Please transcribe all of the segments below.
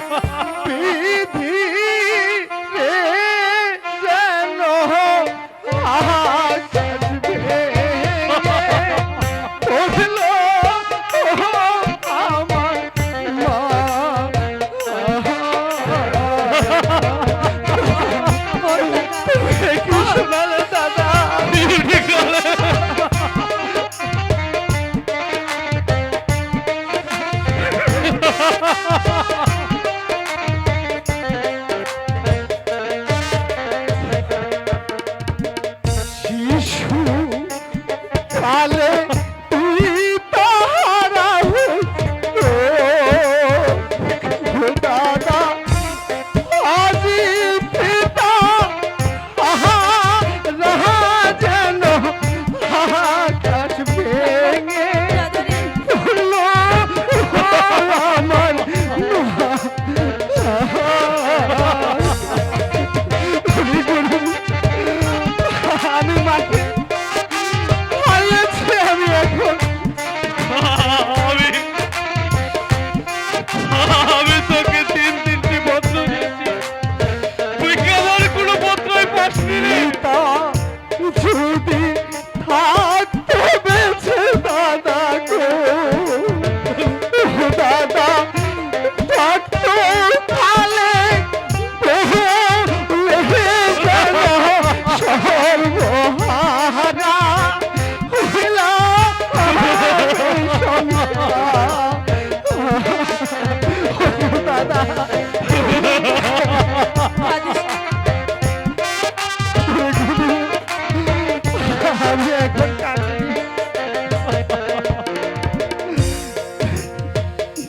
Yay! কালে তুই তাহারা হইতো। দাদা আজি পিতা আহা রাহা যেন আকাশ ভেঙে পড়ল আমার আমি মাকে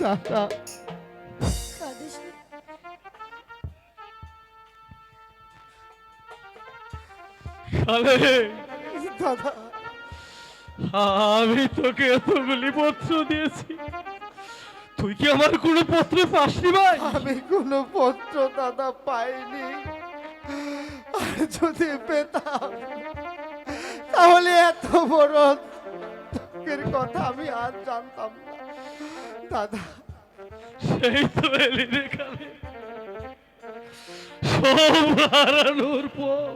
দাদা আমি তোকে এতগুলি পত্র দিয়েছি। তুই কি আমার কোনো পত্র পাসনি ভাই? আমি কোনো পত্র দাদা পাইনি। আর যদি পেতাম, তাহলে এত বড় কথা আমি আর জানতাম না। দাদা সেই তো এলি কালে সব হারানোর পর।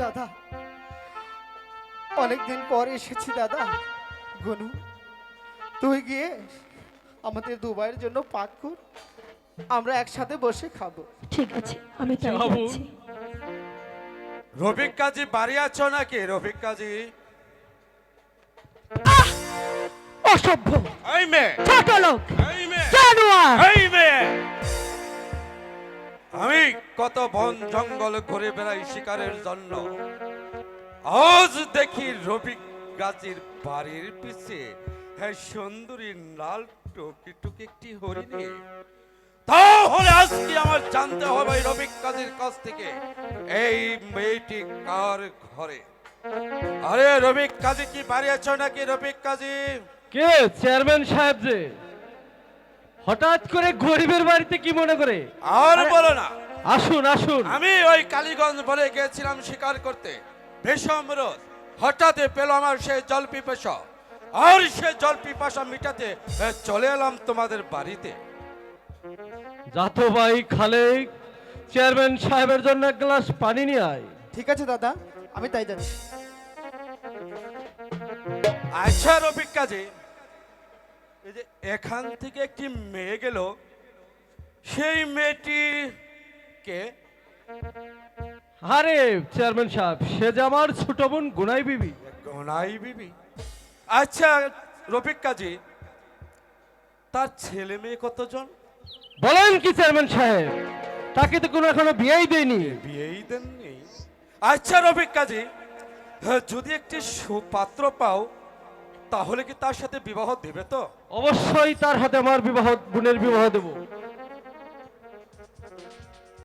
দাদা অনেকদিন পর এসেছি দাদা। গনু তুই গিয়ে আমাদের দুবাইয়ের জন্য পাক কর। আমরা একসাথে বসে খাব। ঠিক আছে আমি তাই রফিক কাজী বাড়ি আছো নাকি? রফিক কাজী। অসভ্য। ছোট লোক জানোয়ার আমি কত বন জঙ্গল ঘুরে বেড়াই শিকারের জন্য। আজ দেখি রফিক গাজীর বাড়ির পিছে হ্যাঁ সুন্দরী লাল টুকি টুকি একটি হরিণী। তাহলে আজকে আমার জানতে হবে রফিক কাজীর কাছ থেকে এই মেয়েটি কার ঘরে? আরে রফিক কাজী কি বাড়ি আছো নাকি রফিক কাজী কে? চেয়ারম্যান সাহেব যে। হঠাৎ করে গরিবের বাড়িতে কি মনে করে? আর বলো না। আসুন আসুন। আমি ওই কালীগঞ্জ বলে গিয়েছিলাম শিকার করতে। ভীষণ রোদ হঠাৎ পেল আমার সেই জল পিপাসা আর সে জল পিপাসা মিটাতে এ, চলে এলাম তোমাদের বাড়িতে। যাতো ভাই খালে চেয়ারম্যান সাহেবের জন্য এক গ্লাস পানি নিয়ে আয়। ঠিক আছে দাদা আমি তাই যাচ্ছি আচ্ছা রফিক কাজী এই যে এখান থেকে একটি মেয়ে গেল। সেই মেয়েটি কে আরে চেয়ারম্যান সাহেব সে যে আমার ছোট বোন গুনাই বিবি। গোনাই বিবি। আচ্ছা রফিক কাজী তার ছেলে মেয়ে কতজন? বলেন কি চেয়ারম্যান সাহেব তাকে তো কোনো এখনও বিয়েই দেয়নি। বিয়েই দেননি। আচ্ছা রফিক কাজী যদি একটি সুপাত্র পাও তাহলে কি তার সাথে বিবাহ দেবে তো? অবশ্যই তার হাতে আমার বিবাহ, বোনের বিবাহ দেব।